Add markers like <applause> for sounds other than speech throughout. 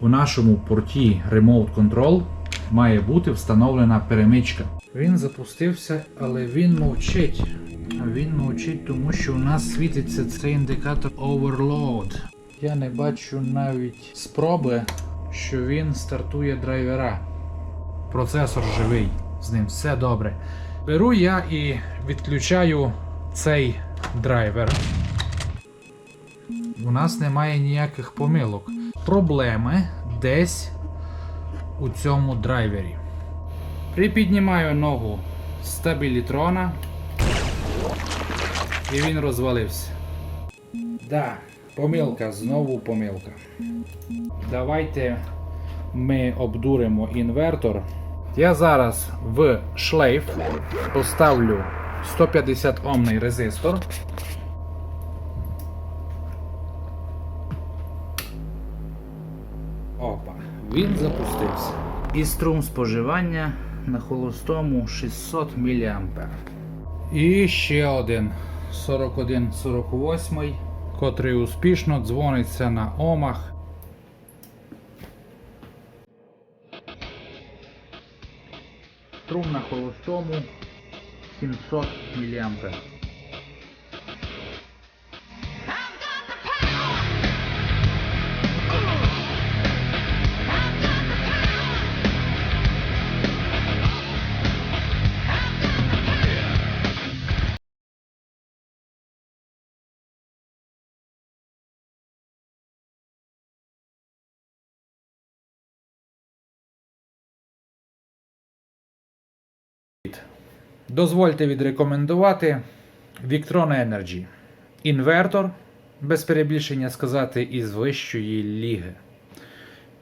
У нашому порті Remote Control має бути встановлена перемичка. Він запустився, але він мовчить. Він мовчить, тому що у нас світиться цей індикатор Overload. Я не бачу навіть спроби, що він стартує драйвера. Процесор живий, з ним все добре. Беру я і відключаю цей драйвер. У нас немає ніяких помилок. Проблеми десь у цьому драйвері. Припіднімаю ногу стабілітрона. І він розвалився. Да, помилка, знову помилка. Давайте ми обдуримо інвертор. Я зараз в шлейф поставлю 150 омний резистор. Він запустився. І струм споживання на холостому 600 мА. І ще один 4148, котрий успішно дзвониться на омах. Струм на холостому 700 мА. Дозвольте відрекомендувати Victron Energy. Інвертор, без перебільшення сказати, із вищої ліги.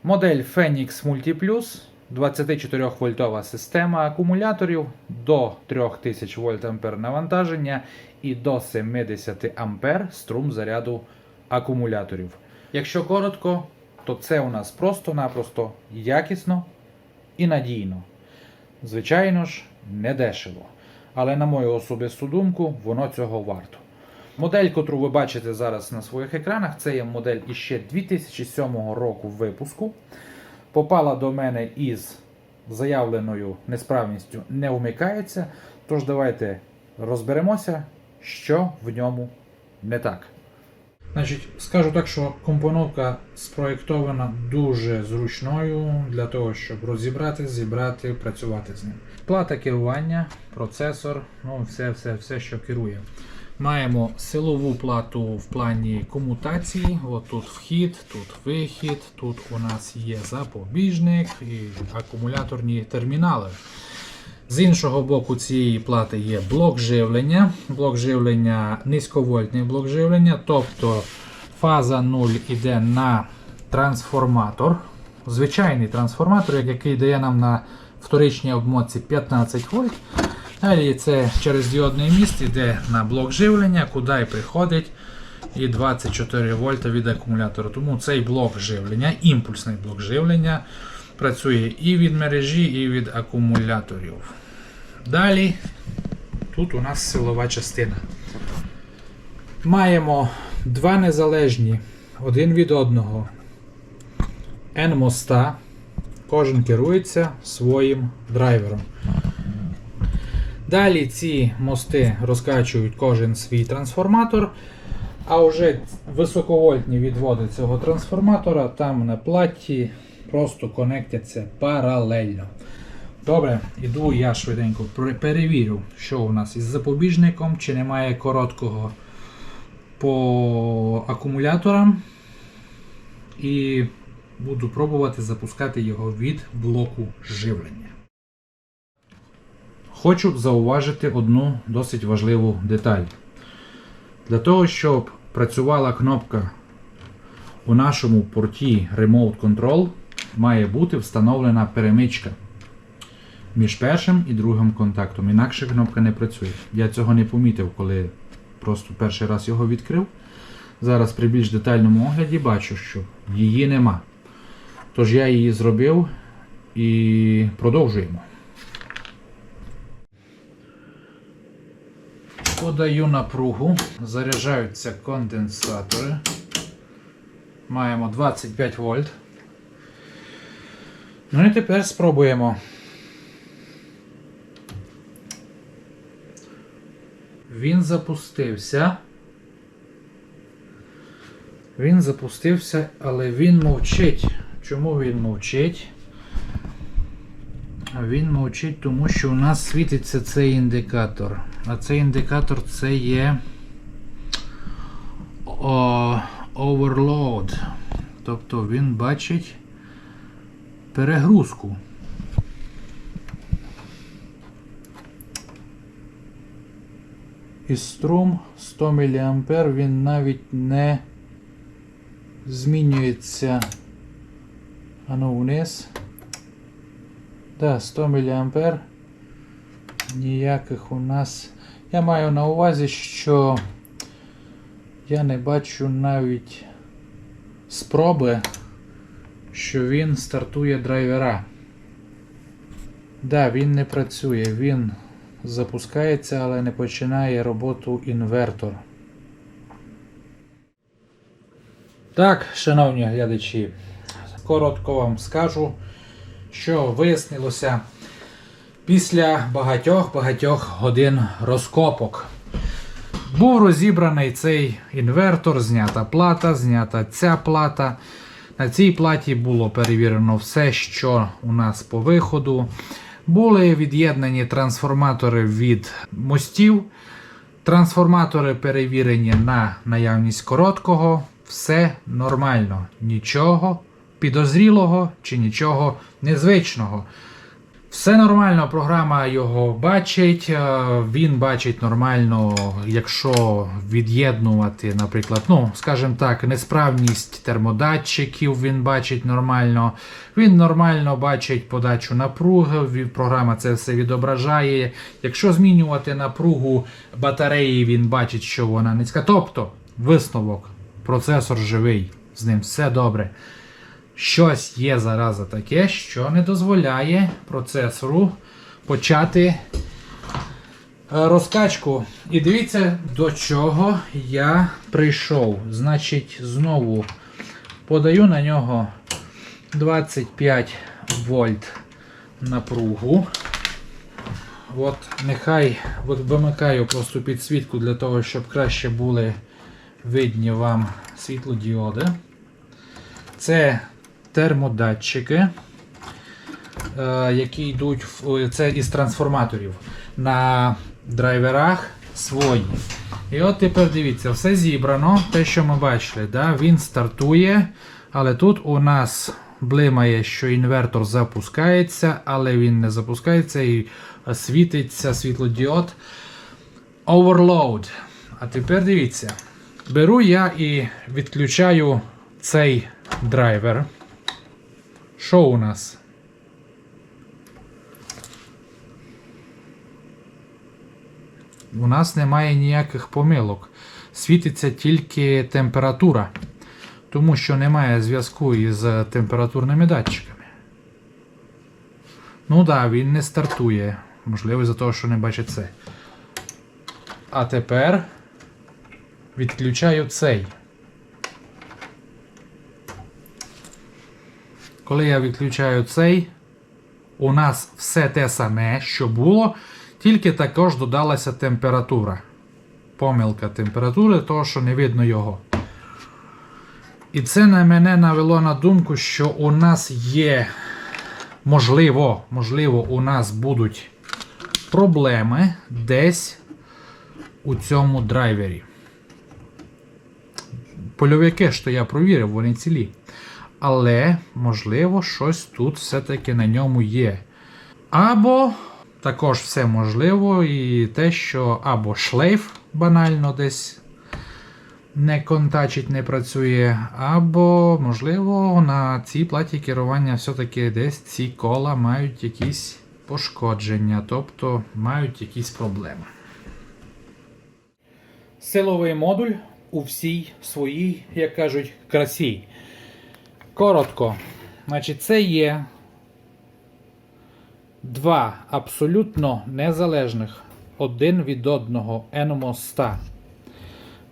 Модель Phoenix Multiplus, 24 вольтова система акумуляторів до 3000 вольт ампер навантаження і до 70 ампер струм заряду акумуляторів. Якщо коротко, то це у нас просто-напросто якісно і надійно. Звичайно ж, не дешево. Але на мою особисту думку, воно цього варто. Модель, котру ви бачите зараз на своїх екранах, це є модель іще 2007 року випуску. Попала до мене із заявленою несправністю не вмикається. Тож давайте розберемося, що в ньому не так. Значить, скажу так, що компоновка спроєктована дуже зручною для того, щоб розібрати, зібрати, працювати з ним. Плата керування, процесор, ну все, все, все, що керує. Маємо силову плату в плані комутації. От тут вхід, тут вихід, тут у нас є запобіжник і акумуляторні термінали. З іншого боку цієї плати є блок живлення. Блок живлення, низьковольтний блок живлення, тобто фаза 0 йде на трансформатор. Звичайний трансформатор, який дає нам на вторичній обмотці 15 вольт. Далі це через діодний міст йде на блок живлення, куди і приходить і 24 вольта від акумулятора. Тому цей блок живлення, імпульсний блок живлення, працює і від мережі, і від акумуляторів. Далі тут у нас силова частина. Маємо два незалежні один від одного N-моста. Кожен керується своїм драйвером. Далі ці мости розкачують кожен свій трансформатор. А вже високовольтні відводи цього трансформатора там на платі просто конектяться паралельно. Добре, іду я швиденько перевірю, що у нас із запобіжником, чи немає короткого по акумуляторам. І буду пробувати запускати його від блоку живлення. Хочу зауважити одну досить важливу деталь. Для того, щоб працювала кнопка у нашому порті Remote Control, має бути встановлена перемичка між першим і другим контактом. Інакше кнопка не працює. Я цього не помітив, коли просто перший раз його відкрив. Зараз при більш детальному огляді бачу, що її нема. Тож я її зробив і продовжуємо. Подаю напругу, заряджаються конденсатори. Маємо 25 вольт. Ну і тепер спробуємо. Він запустився. Він запустився, але він мовчить. Чому він мовчить? Він мовчить, тому що у нас світиться цей індикатор. А цей індикатор це є overload. Тобто він бачить перегрузку. І струм 100 мА він навіть не змінюється. Ану вниз. Да, 100 мА. Ніяких у нас. Я маю на увазі, що я не бачу навіть спроби, що він стартує драйвера. Да, він не працює, він запускається, але не починає роботу інвертор. Так, шановні глядачі, коротко вам скажу, що вияснилося після багатьох-багатьох годин розкопок. Був розібраний цей інвертор, знята плата, знята ця плата. На цій платі було перевірено все, що у нас по виходу. Були від'єднані трансформатори від мостів. Трансформатори перевірені на наявність короткого. Все нормально. Нічого підозрілого чи нічого незвичного. Все нормально, програма його бачить. е, Він бачить нормально, якщо від'єднувати, наприклад, ну, скажімо так, несправність термодатчиків він бачить нормально. Він нормально бачить подачу напруги. Програма це все відображає. Якщо змінювати напругу батареї, він бачить, що вона низька. Тобто, висновок, процесор живий, з ним все добре. Щось є зараза таке, що не дозволяє процесору почати е, розкачку. І дивіться, до чого я прийшов. Значить, знову подаю на нього 25 вольт напругу. От нехай от вимикаю просто підсвітку для того, щоб краще були видні вам світлодіоди. Це термодатчики, е, які йдуть це із трансформаторів на драйверах свої. І от тепер дивіться, все зібрано. Те, що ми бачили, да? він стартує, але тут у нас блимає, що інвертор запускається, але він не запускається і світиться світлодіод Overload. А тепер дивіться. Беру я і відключаю цей драйвер. Що у нас? У нас немає ніяких помилок. Світиться тільки температура, тому що немає зв'язку із температурними датчиками. Ну так, да, він не стартує. Можливо, за того, що не бачить це. А тепер відключаю цей. Коли я відключаю цей, у нас все те саме, що було, тільки також додалася температура. Помилка температури, того, що не видно його. І це на мене навело на думку, що у нас є, можливо, можливо, у нас будуть проблеми десь у цьому драйвері. Польовики, що я провірив, вони цілі. Але, можливо, щось тут все-таки на ньому є. Або також все можливо, і те, що або шлейф банально десь не контачить, не працює, або, можливо, на цій платі керування все-таки десь ці кола мають якісь пошкодження, тобто мають якісь проблеми. Силовий модуль у всій своїй, як кажуть, красі. Коротко. Значить, це є два абсолютно незалежних один від одного еномоста.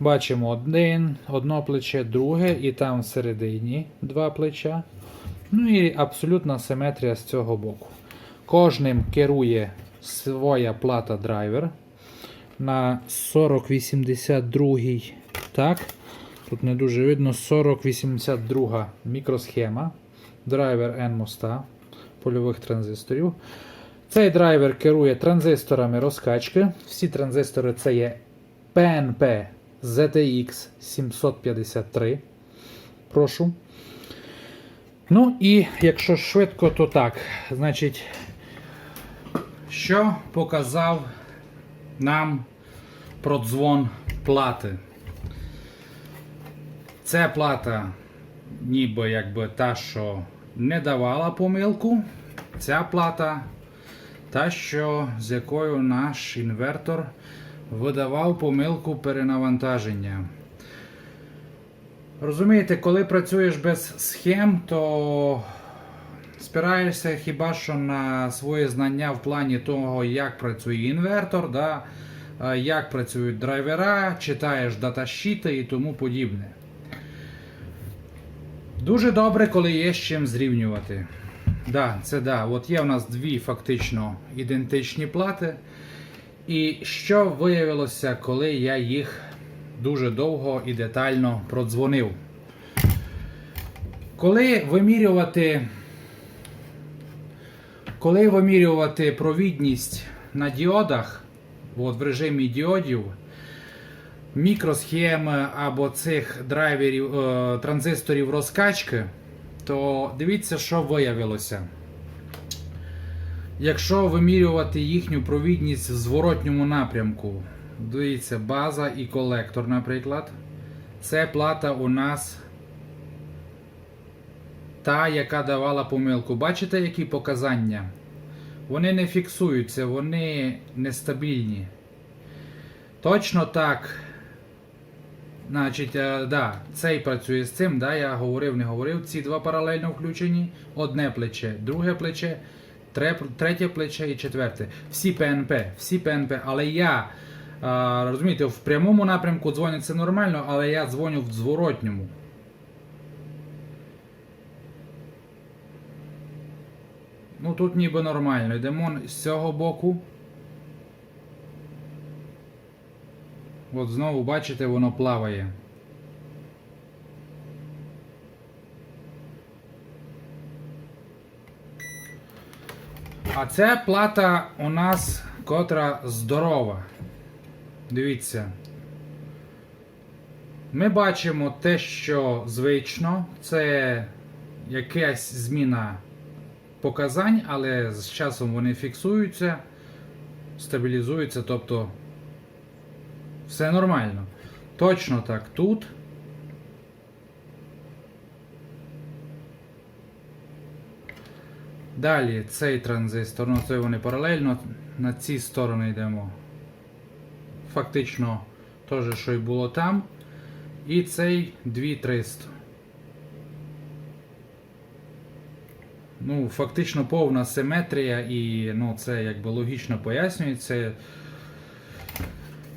Бачимо один, одно плече, друге, і там всередині два плеча. Ну і абсолютна симетрія з цього боку. Кожним керує своя плата драйвер на 4082. Так. Тут не дуже видно 4082 мікросхема. Драйвер N-моста польових транзисторів. Цей драйвер керує транзисторами розкачки. Всі транзистори це є PNP ZTX 753. Прошу. Ну і якщо швидко, то так. Значить, що показав нам продзвон плати? Це плата, ніби якби та, що не давала помилку. Ця плата та, що з якою наш інвертор видавав помилку перенавантаження. Розумієте, коли працюєш без схем, то спираєшся хіба що на свої знання в плані того, як працює інвертор, да, е, як працюють драйвера, читаєш даташіти і тому подібне. Дуже добре, коли є з чим зрівнювати. Да, це да. От є в нас дві фактично ідентичні плати. І що виявилося, коли я їх дуже довго і детально продзвонив? Коли вимірювати, коли вимірювати провідність на діодах, от в режимі діодів, мікросхеми або цих драйверів, е, транзисторів розкачки, то дивіться, що виявилося. Якщо вимірювати їхню провідність в зворотньому напрямку, дивіться, база і колектор, наприклад, це плата у нас та, яка давала помилку. Бачите, які показання? Вони не фіксуються, вони нестабільні. Точно так. Значить, е, да, цей працює з цим, да, я говорив, не говорив. Ці два паралельно включені. Одне плече, друге плече, третє плече і четверте. Всі ПНП, всі ПНП. Але я, е, розумієте, в прямому напрямку дзвонять це нормально, але я дзвоню в зворотньому. Ну тут ніби нормально. Йдемо з цього боку. От знову бачите, воно плаває. А це плата у нас котра здорова. Дивіться. Ми бачимо те, що звично, це якась зміна показань, але з часом вони фіксуються, стабілізуються, тобто все нормально. Точно так тут. Далі цей транзистор, ну це вони паралельно, на ці сторони йдемо. Фактично те, що й було там. І цей 2300. Ну, фактично повна симетрія, і ну, це якби логічно пояснюється.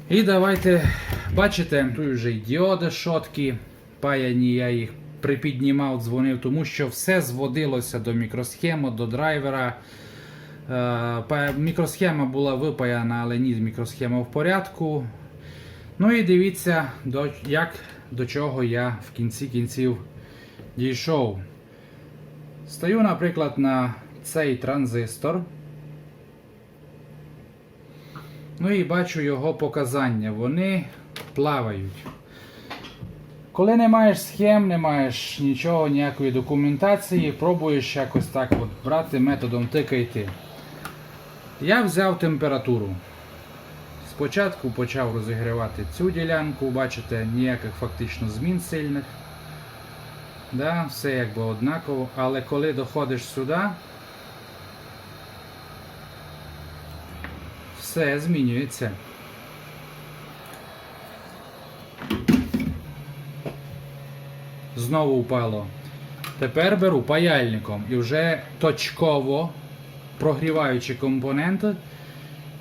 І давайте, бачите, тут вже й діоди шотки паяні, я їх припіднімав, дзвонив, тому що все зводилося до мікросхеми, до драйвера. Е, Мікросхема була випаяна, але ні, мікросхема в порядку. Ну і дивіться, до, як, до чого я в кінці кінців дійшов. Стаю, наприклад, на цей транзистор. Ну і бачу його показання. Вони плавають. Коли не маєш схем, не маєш нічого, ніякої документації, пробуєш якось так от брати методом тика йти. Я взяв температуру. Спочатку почав розігрівати цю ділянку, бачите, ніяких фактично змін сильних. Да, все якби однаково, але коли доходиш сюди, все змінюється. Знову впало. Тепер беру паяльником і вже точково прогріваючи компоненти,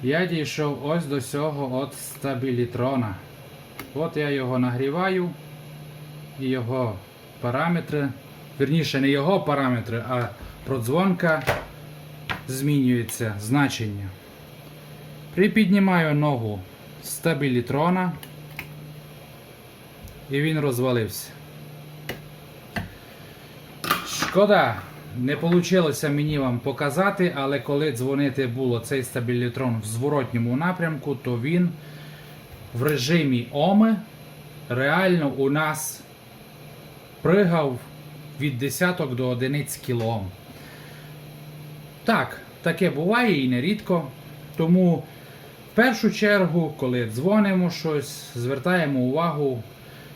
я дійшов ось до цього от стабілітрона. От я його нагріваю і його параметри Вірніше, не його параметри, а продзвонка змінюється значення. Припіднімаю ногу стабілітрона і він розвалився. Шкода, не вийшло мені вам показати, але коли дзвонити було цей стабілітрон в зворотньому напрямку, то він в режимі ОМИ реально у нас пригав від десяток до одиниць кілоом. Так, таке буває і нерідко. Тому в першу чергу, коли дзвонимо щось, звертаємо увагу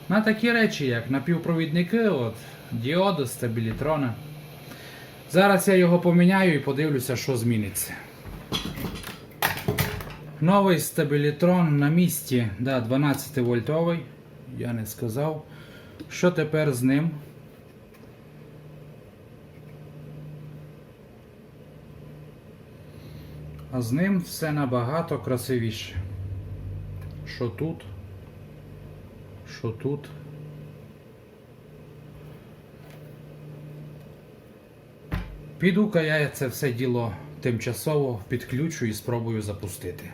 на такі речі, як напівпровідники, от, діоди, стабілітрони. Зараз я його поміняю і подивлюся, що зміниться. Новий стабілітрон на місці, да, 12 вольтовий. Я не сказав. Що тепер з ним? А з ним все набагато красивіше. Що тут? Що тут? Піду-ка я це все діло тимчасово підключу і спробую запустити.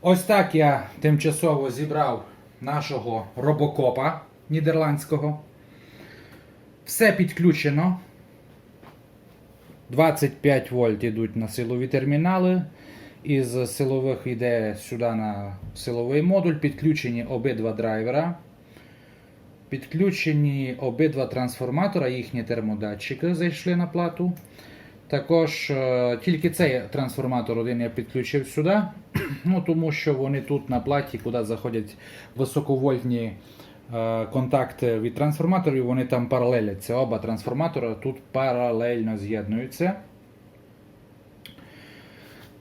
Ось так я тимчасово зібрав нашого робокопа нідерландського. Все підключено. 25 вольт йдуть на силові термінали. Із силових йде сюди на силовий модуль. Підключені обидва драйвера. Підключені обидва трансформатора, їхні термодатчики зайшли на плату. Також е, тільки цей трансформатор один я підключив сюди, <clears throat> ну, тому що вони тут на платі, куди заходять високовольтні контакти від трансформаторів, вони там паралеляться. Оба трансформатори тут паралельно з'єднуються.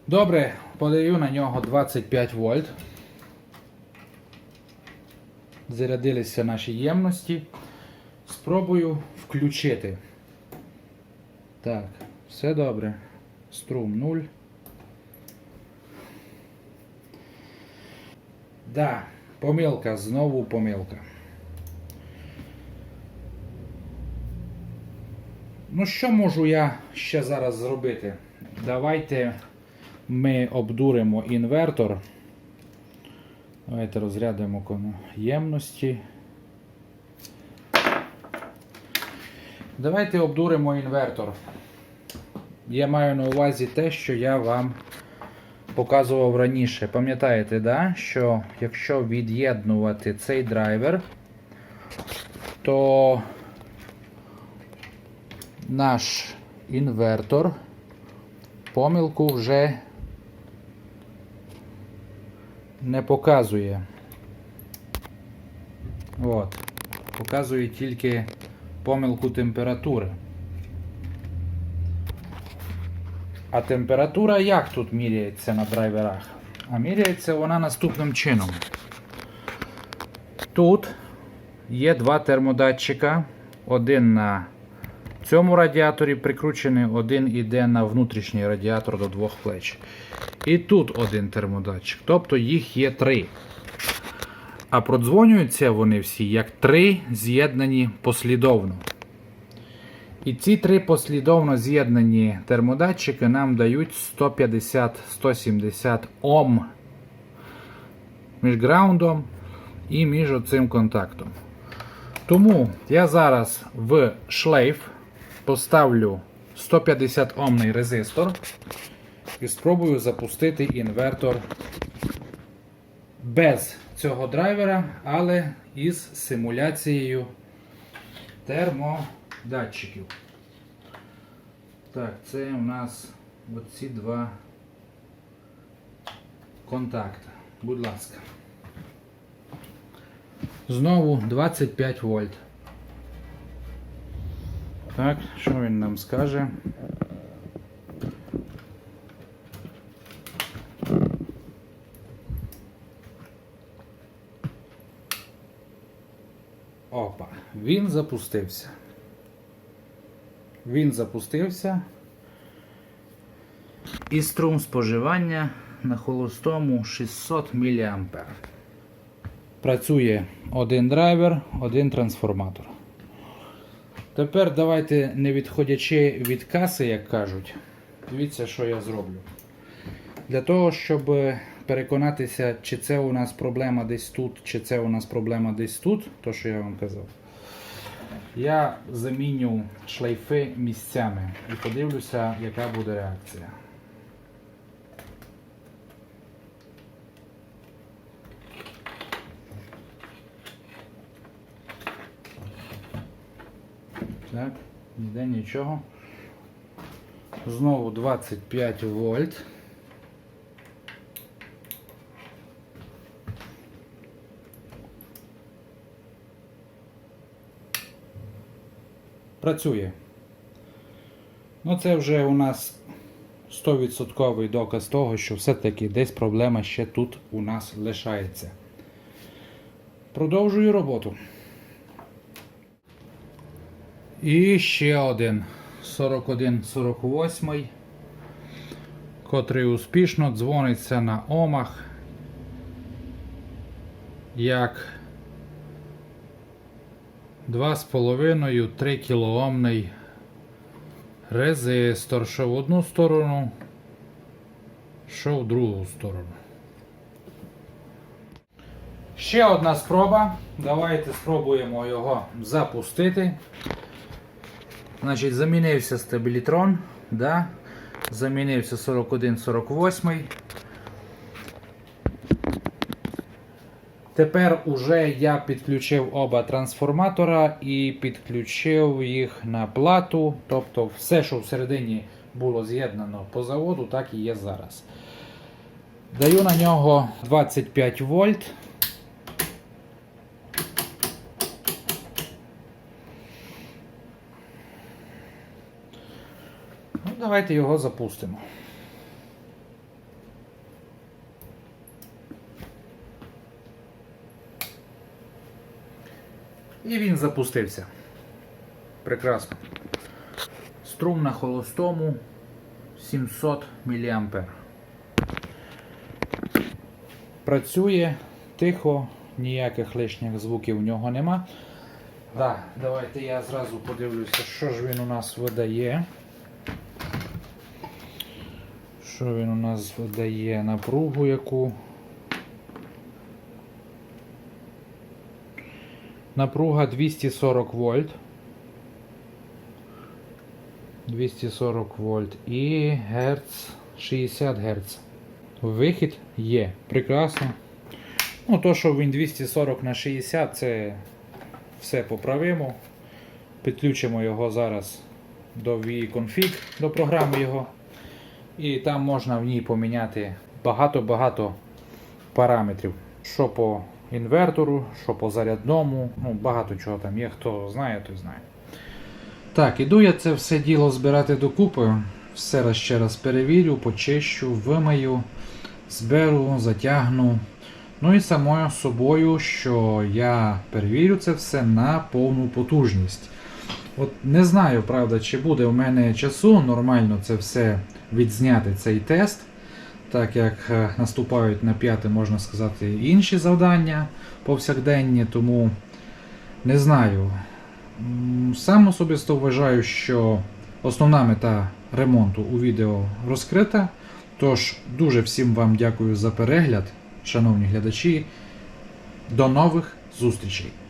Добре, подаю на нього 25 вольт. Зарядилися наші ємності. Спробую включити. Так, все добре. Струм 0. Да, помилка, знову помилка. Ну, що можу я ще зараз зробити? Давайте ми обдуримо інвертор. Давайте розрядимо ємності. Давайте обдуримо інвертор. Я маю на увазі те, що я вам показував раніше. Пам'ятаєте, да? що якщо від'єднувати цей драйвер, то наш інвертор помилку вже не показує. От. Показує тільки помилку температури. А температура як тут міряється на драйверах? А міряється вона наступним чином. Тут є два термодатчика. Один на цьому радіаторі прикручений, один іде на внутрішній радіатор до двох плеч. І тут один термодатчик. Тобто їх є три. А продзвонюються вони всі як три з'єднані послідовно. І ці три послідовно з'єднані термодатчики нам дають 150-170 Ом між граундом і між оцим контактом. Тому я зараз в шлейф поставлю 150 омний резистор і спробую запустити інвертор без цього драйвера, але із симуляцією термодатчиків. Так, це у нас оці два контакти. Будь ласка. Знову 25 вольт. Так, що він нам скаже? Опа, він запустився. Він запустився. І струм споживання на холостому 600 мА. Працює один драйвер, один трансформатор. Тепер давайте, не відходячи від каси, як кажуть, дивіться, що я зроблю. Для того, щоб переконатися, чи це у нас проблема десь тут, чи це у нас проблема десь тут, то що я вам казав. Я заміню шлейфи місцями і подивлюся, яка буде реакція. Так, ніде нічого. Знову 25 вольт. Працює. Ну, це вже у нас 100% доказ того, що все-таки десь проблема ще тут у нас лишається. Продовжую роботу. І ще один 4148, котрий успішно дзвониться на омах як 2,5-3 кілоомний резистор, що в одну сторону, що в другу сторону. Ще одна спроба. Давайте спробуємо його запустити. Значить, замінився стабілітрон, да? замінився 4148. Тепер уже я підключив оба трансформатора і підключив їх на плату. Тобто все, що всередині було з'єднано по заводу, так і є зараз. Даю на нього 25 вольт. Давайте його запустимо. І він запустився. Прекрасно. Струм на холостому 700 мА. Працює тихо, ніяких лишніх звуків в нього нема. Да, давайте я зразу подивлюся, що ж він у нас видає. Що він у нас видає напругу яку? Напруга 240 вольт. 240 вольт і Герц 60 Герц. Вихід є. Прекрасно. Ну, то, що він 240 на 60, це все поправимо. Підключимо його зараз до VConfig, до програми його. І там можна в ній поміняти багато-багато параметрів. Що по інвертору, що по зарядному, ну багато чого там є, хто знає, той знає. Так, іду я це все діло збирати докупи. Все раз ще раз перевірю, почищу, вимию, зберу, затягну. Ну і самою собою, що я перевірю це все на повну потужність. От не знаю, правда, чи буде у мене часу нормально це все відзняти цей тест, так як е, наступають на п'яте, можна сказати, інші завдання повсякденні, тому не знаю. Сам особисто вважаю, що основна мета ремонту у відео розкрита. Тож дуже всім вам дякую за перегляд, шановні глядачі. До нових зустрічей!